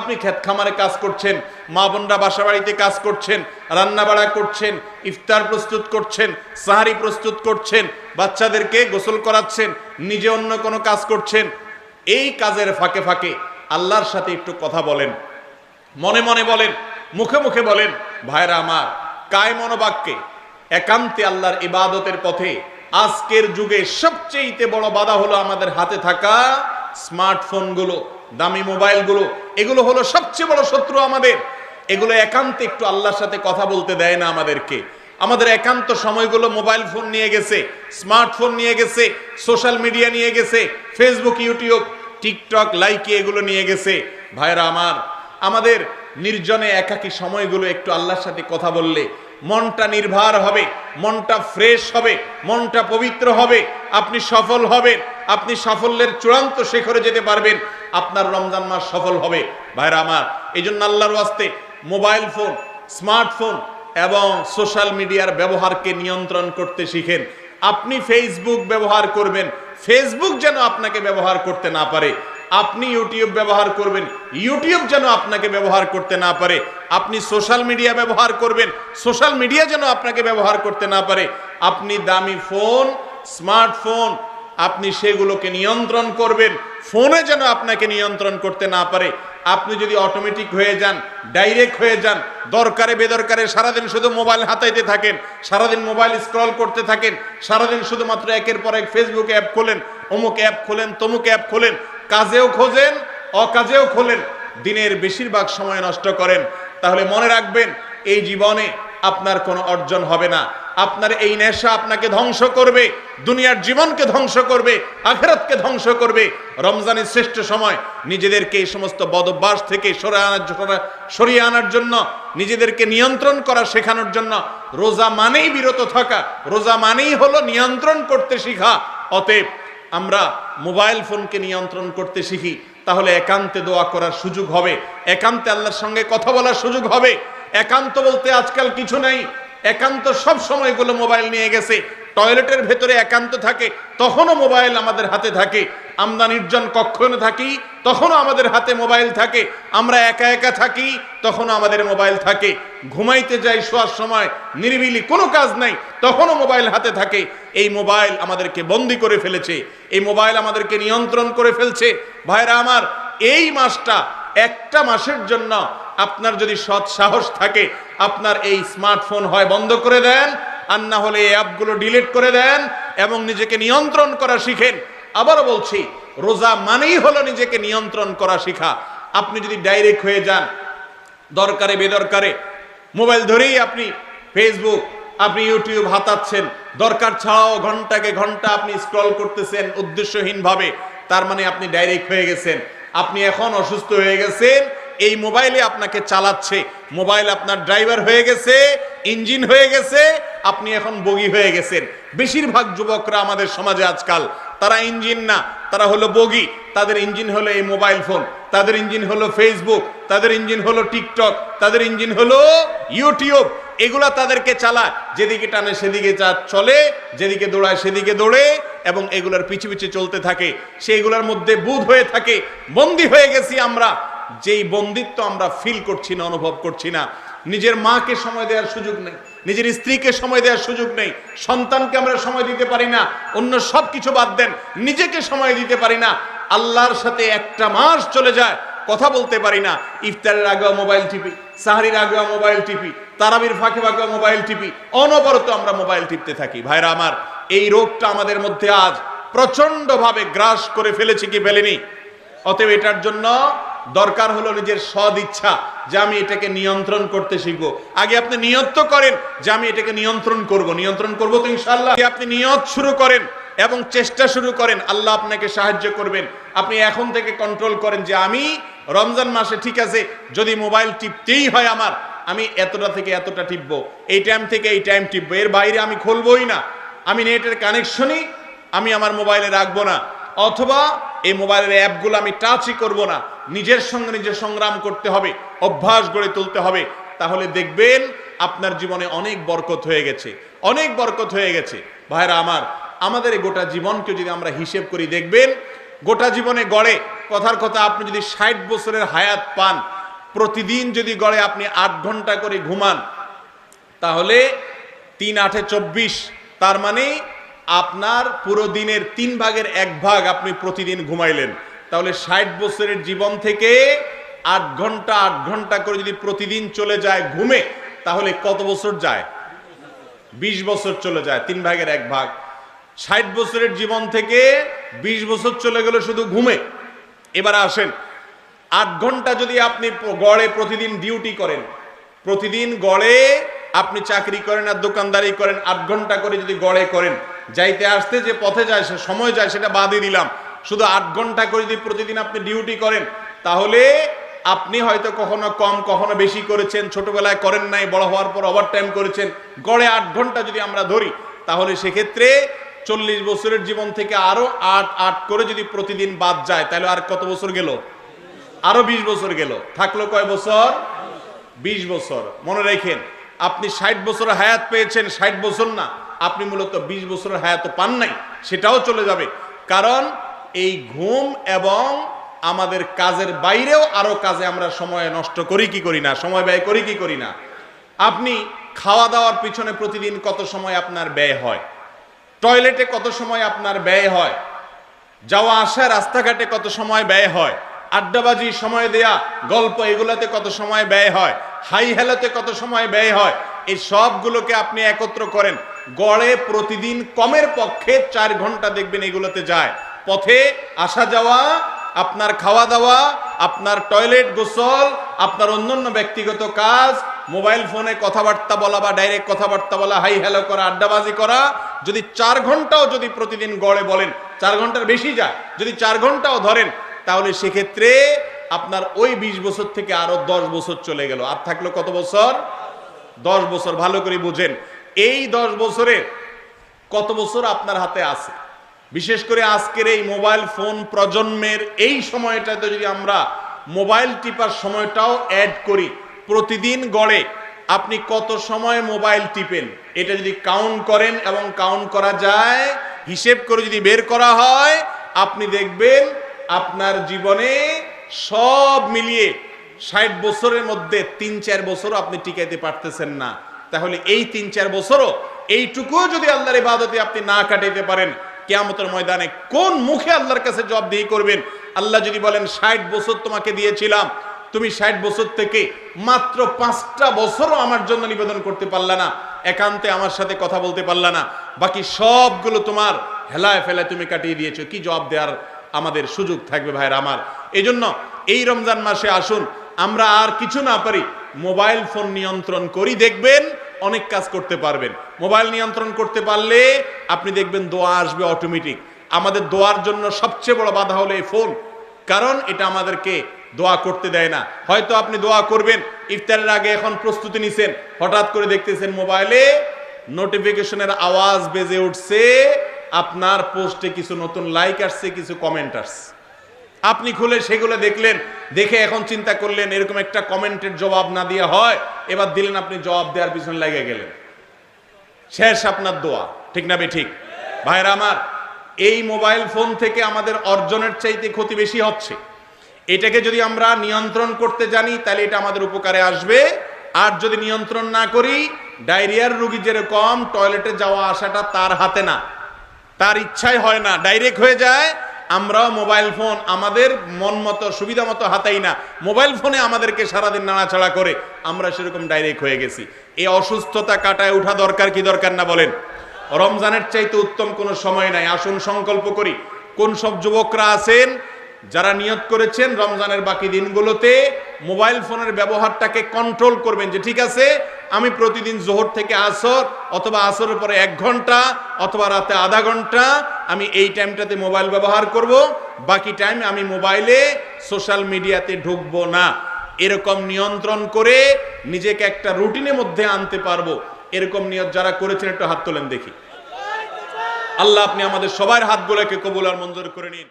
আপনি ক্ষেত খামারে কাজ করছেন, মা বোনরা বাসা বাড়িতে কাজ করছেন, রান্না বাড়া করছেন, ইফতার প্রস্তুত করছেন, সাহারি প্রস্তুত করছেন, বাচ্চাদেরকে গোসল করাচ্ছেন, নিজে অন্য কোনো কাজ করছেন, এই কাজের ফাঁকে ফাঁকে আল্লাহর সাথে একটু কথা বলেন। মনে মনে বলেন, মুখে মুখে বলেন, ভাইরা আমার কায় মনোবাক্যে একান্তে আল্লাহর ইবাদতের পথে আজকের যুগে সবচেয়ে বড় বাধা হলো আমাদের হাতে থাকা স্মার্টফোনগুলো, দামি মোবাইলগুলো, এগুলো হলো সবচেয়ে বড় শত্রু আমাদের। এগুলো একান্তে একটু আল্লাহর সাথে কথা বলতে দেয় না আমাদেরকে। আমাদের একান্ত সময়গুলো মোবাইল ফোন নিয়ে গেছে, স্মার্টফোন নিয়ে গেছে, সোশ্যাল মিডিয়া নিয়ে গেছে, ফেসবুক, ইউটিউব, টিকটক, লাইকি এগুলো নিয়ে গেছে। ভাইরা আমার, আমাদের নির্জনে একাকী সময়গুলো একটু আল্লাহর সাথে কথা বললে মনটা নির্ভার হবে, মনটা ফ্রেশ হবে, মনটা পবিত্র হবে, আপনি সফল হবেন, আপনি সাফল্যের চূড়ান্ত শেখরে যেতে পারবেন, আপনার রমজান মাস সফল হবে। ভাইরা আমার এই জন্য আল্লাহর ওয়াস্তে মোবাইল ফোন, স্মার্টফোন এবং সোশ্যাল মিডিয়ার ব্যবহারকে নিয়ন্ত্রণ করতে শিখেন। আপনি ফেসবুক ব্যবহার করবেন ফেসবুক যেন আপনাকে ব্যবহার করতে না পারে। আপনি ইউটিউব ব্যবহার করবেন ইউটিউব যেন আপনাকে ব্যবহার করতে না পারে। আপনি সোশ্যাল মিডিয়া ব্যবহার করবেন। সোশ্যাল মিডিয়া যেন আপনাকে ব্যবহার করতে না পারে। আপনি দামি ফোন, স্মার্টফোন, আপনি সেগুলোকে নিয়ন্ত্রণ করবেন। ফোনে যেন আপনাকে নিয়ন্ত্রণ করতে না পারে। আপনি যদি অটোমেটিক হয়ে যান ডাইরেক্ট হয়ে যান, দরকারে বেদরকারে সারাদিন শুধু মোবাইল হাতাইতে থাকেন, সারাদিন মোবাইল স্ক্রল করতে থাকেন, সারাদিন শুধুমাত্র একের পর এক ফেসবুক অ্যাপ খোলেন, অমুক অ্যাপ খোলেন, তমুক অ্যাপ খোলেন, কাজেও খোঁজেন, অকাজেও খোলেন, দিনের বেশিরভাগ সময় নষ্ট করেন। তাহলে মনে রাখবেন, এই জীবনে আপনার কোনো অর্জন হবে না। আপনার এই নেশা আপনাকে ধ্বংস করবে, দুনিয়ার জীবনকে ধ্বংস করবে, আখেরাতকে ধ্বংস করবে। রমজানের শ্রেষ্ঠ সময় নিজেদেরকে এই সমস্ত বদভ্যাস থেকে সরে আনার সরিয়ে আনার জন্য, নিজেদেরকে নিয়ন্ত্রণ করা শেখানোর জন্য রোজা মানেই বিরত থাকা, রোজা মানেই হলো নিয়ন্ত্রণ করতে শিখা। অতএব আমরা মোবাইল ফোনকে নিয়ন্ত্রণ করতে শিখি তাহলে একান্তে দোয়া করার সুযোগ হবে। একান্তে আল্লাহর সঙ্গে কথা বলার সুযোগ হবে। একান্ত বলতে আজকাল কিছু নেই। একান্ত সব সময়গুলো মোবাইল নিয়ে গেছে। টয়লেটের ভেতরে একান্ত থাকে, তখনও মোবাইল আমাদের হাতে থাকে। আমরা নির্জন কক্ষণে থাকি, তখনও আমাদের হাতে মোবাইল থাকে। আমরা একা একা থাকি, তখনও আমাদের মোবাইল থাকে। ঘুমাইতে যাই শোয়ার সময়, নিরিবিলি কোনো কাজ নাই, তখনও মোবাইল হাতে থাকে। এই মোবাইল আমাদেরকে বন্দি করে ফেলেছে, এই মোবাইল আমাদেরকে নিয়ন্ত্রণ করে ফেলছে। ভাইরা আমার, এই মাসটা একটা মাসের জন্য আপনার যদি সৎ সাহস থাকে, আপনার এই স্মার্টফোন হয় বন্ধ করে দেন। আর না হলে এই অ্যাপগুলো ডিলিট করে দেন এবং নিজেকে নিয়ন্ত্রণ করা শিখেন। আবারও বলছি, রোজা মানেই হলো নিজেকে নিয়ন্ত্রণ করা শিখা। আপনি যদি ডাইরেক্ট হয়ে যান, দরকারে, বেদরকারে, মোবাইল ধরেই আপনি ফেসবুক, আপনি ইউটিউব হাতাচ্ছেন, দরকার ছাড়াও ঘন্টাকে ঘণ্টা আপনি স্ক্রল করতেছেন উদ্দেশ্যহীনভাবে, তার মানে আপনি ডাইরেক্ট হয়ে গেছেন। আপনি এখন অসুস্থ হয়ে গেছেন, এই মোবাইলে আপনাকে চালাচ্ছে। মোবাইল আপনার ড্রাইভার হয়ে গেছে, ইঞ্জিন হয়ে গেছে আপনি এখন বগি হয়ে গেছেন। বেশিরভাগ যুবকরা আমাদের সমাজে আজকাল, তারা ইঞ্জিন না, তারা হলো বগি। তাদের ইঞ্জিন হলো এই মোবাইল ফোন, তাদের ইঞ্জিন হলো ফেসবুক, তাদের ইঞ্জিন হলো টিকটক, তাদের ইঞ্জিন হলো ইউটিউব। এগুলা তাদেরকে চালায়। যেদিকে টানে সেদিকে চলে, যেদিকে দৌড়ায় সেদিকে দৌড়ে, এবং এগুলার পিছু পিছু চলতে থাকে। সেইগুলোর মধ্যে বুধ হয়ে থাকে, বন্দি হয়ে গেছি আমরা। যেই বন্দিত্ব আমরা ফিল করছি না, অনুভব করছি না, নিজের মাকে সময় দেওয়ার সুযোগ নেই, নিজের স্ত্রীকে সময় দেওয়ার সুযোগ নেই, সন্তানকে আমরা সময় দিতে পারি না, অন্য সব কিছু বাদ দেন, নিজেকে সময় দিতে পারি না, আল্লাহর সাথে একটা মাস চলে যায়, কথা বলতে পারি না, ইফতারের আগেও মোবাইল টিপি, সাহারির আগেও মোবাইল টিপি, তারাবির ফাঁকে ফাঁকে মোবাইল টিপি, অনবরত আমরা মোবাইল টিপতে থাকি। ভাইরা আমার, এই রোগটা আমাদের মধ্যে আজ প্রচন্ডভাবে গ্রাস করে ফেলেছে কি ফেলেনি? অতএব এটার জন্য দরকার হলো নিজের সদ ইচ্ছা যে আমি এটাকে নিয়ন্ত্রণ করতে শিখব। আগে আপনি নিয়ত করেন যে আমি এটাকে নিয়ন্ত্রণ করব। নিয়ন্ত্রণ করব তো ইনশাল্লাহ আপনি নিয়ত শুরু করেন এবং চেষ্টা শুরু করেন, আল্লাহ আপনাকে সাহায্য করবেন। আপনি এখন থেকে কন্ট্রোল করেন যে আমি রমজান মাসে ঠিক আছে, যদি মোবাইল টিপতেই হয় আমার, আমি এতটা থেকে এতটা টিপবো। এই টাইম থেকে এই টাইম টিপবো। এর বাইরে আমি খুলবই না। আমি নেটের কানেকশনই আমি আমার মোবাইলে রাখব না। অথবা এই মোবাইলের অ্যাপগুলো আমি টাচই করব না। নিজের সঙ্গে নিজে সংগ্রাম করতে হবে, অভ্যাস গড়ে তুলতে হবে। তাহলে দেখবেন আপনার জীবনে অনেক বরকত হয়ে গেছে। অনেক বরকত হয়ে গেছে। ভাইরা আমার, আমাদের এই গোটা জীবনকে যদি আমরা হিসেব করি, দেখবেন গোটা জীবনে গড়ে, কথার কথা আপনি যদি ষাট বছরের হায়াত পান, প্রতিদিন যদি গড়ে আপনি আট ঘণ্টা করে ঘুমান, তাহলে তিন আটে চব্বিশ, তার মানে আপনার পুরো দিনের তিন ভাগের এক ভাগ আপনি প্রতিদিন ঘুমাইলেন। তাহলে ষাট বছরের জীবন থেকে আট ঘণ্টা আট ঘণ্টা করে যদি প্রতিদিন চলে যায় ঘুমে, তাহলে কত বছর যায়? বিশ বছর চলে যায়, তিন ভাগের এক ভাগ। ষাট বছরের জীবন থেকে বিশ বছর চলে গেল শুধু ঘুমে। এবার আসেন, আট ঘণ্টা যদি আপনি গড়ে প্রতিদিন ডিউটি করেন, প্রতিদিন গড়ে আপনি চাকরি করেন আর দোকানদারি করেন, আট ঘণ্টা করে যদি গড়ে করেন, যাইতে আসতে যে পথে যায়, সে সময় যায়, সেটা বাদই দিলাম। শুধু আট ঘণ্টা করে যদি প্রতিদিন আপনি ডিউটি করেন, তাহলে আপনি হয়তো কখনো কম, কখনো বেশি করেছেন, ছোটবেলায় করেন নাই, বড় হওয়ার পর ওভার টাইম করেছেন, গড়ে আট ঘণ্টা যদি আমরা ধরি, তাহলে সেক্ষেত্রে চল্লিশ বছরের জীবন থেকে আরও আট আট করে যদি প্রতিদিন বাদ যায়, তাহলে আর কত বছর গেল? আরও বিশ বছর গেল। থাকল কয় বছর? বিশ বছর। মনে রাখেন, আপনি ষাট বছর হায়াত পেয়েছেন, ষাট বছর না, আপনি মূলত বিশ বছরের হায়াত পান নাই, সেটাও চলে যাবে। কারণ এই ঘুম এবং আমাদের কাজের বাইরেও আরও কাজে আমরা সময় নষ্ট করি কি করি না? সময় ব্যয় করি কি করি না? আপনি খাওয়া দাওয়ার পিছনে প্রতিদিন কত সময় আপনার ব্যয় হয়? টয়লেটে কত সময় আপনার ব্যয় হয়? যাওয়া আসা, রাস্তাঘাটে কত সময় ব্যয় হয়? আড্ডাবাজি, সময় দেয়া, গল্প, এগুলাতে কত সময় ব্যয় হয়? হাই হেলাতে কত সময় ব্যয় হয়? এই সবগুলোকে আপনি একত্র করেন। গড়ে প্রতিদিন কমের পক্ষে চার ঘণ্টা দেখবেন এগুলোতে যায়। পথে আসা যাওয়া, আপনার খাওয়া দাওয়া, আপনার টয়লেট গোসল, আপনার অন্যান্য ব্যক্তিগত কাজ, মোবাইল ফোনে কথাবার্তা বলা বা ডাইরেক্ট কথাবার্তা বলা, হাই হ্যালো করা, আড্ডাবাজি করা, যদি চার ঘন্টাও যদি প্রতিদিন গড়ে বলেন, চার ঘণ্টার বেশি যায়, যদি চার ঘন্টাও ধরেন, তাহলে সেক্ষেত্রে আপনার ওই বিশ বছর থেকে আরও দশ বছর চলে গেল। আর থাকল কত বছর? দশ বছর, ভালো করে বুঝেন। এই দশ বছরে কত বছর আপনার হাতে আছে? বিশেষ করে আজকের এই মোবাইল ফোন প্রজন্মের এই সময়টাতে যদি আমরা মোবাইল টিপার সময়টাও অ্যাড করি, প্রতিদিন গড়ে আপনি কত সময় মোবাইল টিপেন, এটা যদি কাউন্ট করেন এবং কাউন্ট করা যায়, হিসেব করে যদি বের করা হয়, আপনি দেখবেন আপনার জীবনে সব মিলিয়ে ষাট বছরের মধ্যে তিন চার বছরও আপনি টিকাইতে পারতেছেন না। তাহলে এই তিন চার বছরও এইটুকুও যদি আল্লাহর ইবাদতে আপনি না কাটাইতে পারেন কেয়ামতের ময়দানে কোন মুখে আল্লাহর কাছে জবাবদিহি করবেন? আল্লাহ যদি বলেন, ষাট বছর তোমাকে দিয়েছিলাম। তুমি ষাট বছর থেকে মাত্র পাঁচটা বছরও আমার জন্য নিবেদন করতে পারলা না। একান্তে আমার সাথে কথা বলতে পারলা না। বাকি সবগুলো তোমার হেলায় ফেলায় তুমি কাটিয়ে দিয়েছ। কি জবাব দেওয়ার আমাদের সুযোগ থাকবে ভাইয়ের আমার? এই জন্য এই রমজান মাসে আসুন, আমরা আর কিছু না পারি, মোবাইল ফোন নিয়ন্ত্রণ করি, দেখবেন অনেক কাজ করতে পারবেন। মোবাইল নিয়ন্ত্রণ করতে পারলে আপনি দেখবেন দোয়া আসবে অটোমেটিক আমাদের দোয়ার জন্য সবচেয়ে বড় বাধা হলো এই ফোন। কারণ এটা আমাদেরকে দোয়া করতে দেয় না। হয়তো আপনি দোয়া করবেন, ইফতারের আগে এখন প্রস্তুতি নিছেন, হঠাৎ করে দেখতেছেন মোবাইলে নোটিফিকেশনের আওয়াজ বেজে উঠছে, আপনার পোস্টে কিছু নতুন লাইক আসছে, কিছু কমেন্ট আসছে। আপনি খুলে সেগুলো দেখলেন, দেখে এখন চিন্তা করলেন, এরকম একটা কমেন্টের জবাব না দিয়ে হয়, এবার দিলেন আপনি জবাব দেওয়ার পিছনে লেগে গেলেন। শেষ আপনার দোয়া। ঠিক না ঠিক ভাইরা আমার, এই মোবাইল ফোন থেকে আমাদের অর্জনের চাইতে ক্ষতি বেশি হচ্ছে। এটাকে যদি আমরা নিয়ন্ত্রণ করতে জানি, তাহলে এটা আমাদের উপকারে আসবে। আর যদি নিয়ন্ত্রণ না করি, ডায়রিয়ার রুগী যেরকম টয়লেটে যাওয়া আসাটা তার হাতে না। তার ইচ্ছাই হয় না ডাইরেক্ট হয়ে যায়। আমরাও মোবাইল ফোন আমাদের মন মতো, সুবিধা মতো হাতাই না। মোবাইল ফোনে আমাদেরকে সারাদিন নাড়াচাড়া করে আমরা সেরকম ডাইরেক্ট হয়ে গেছি। এই অসুস্থতা কাটায় ওঠা দরকার কি দরকার না বলেন? রমজানের চাইতে উত্তম কোনো সময় নাই। আসুন সংকল্প করি, কোন সব যুবকরা আছেন যারা নিয়ত করেছেন রমজানের বাকি দিনগুলোতে মোবাইল ফোনের ব্যবহারটাকে কন্ট্রোল করবেন যে ঠিক আছে, আমি প্রতিদিন জোহর থেকে আসর অথবা আসরের পরে এক ঘণ্টা অথবা রাতে আধা ঘণ্টা আমি এই টাইমটাতে মোবাইল ব্যবহার করব। বাকি টাইম আমি মোবাইলে সোশ্যাল মিডিয়াতে ঢুকবো না। এরকম নিয়ন্ত্রণ করে নিজেকে একটা রুটিনের মধ্যে আনতে পারব। এরকম নিয়ত যারা করেছেন একটু হাত তোলেন দেখি। আল্লাহ আপনি আমাদের সবার হাতগুলোকে কবুল আর মঞ্জুর করে নিন।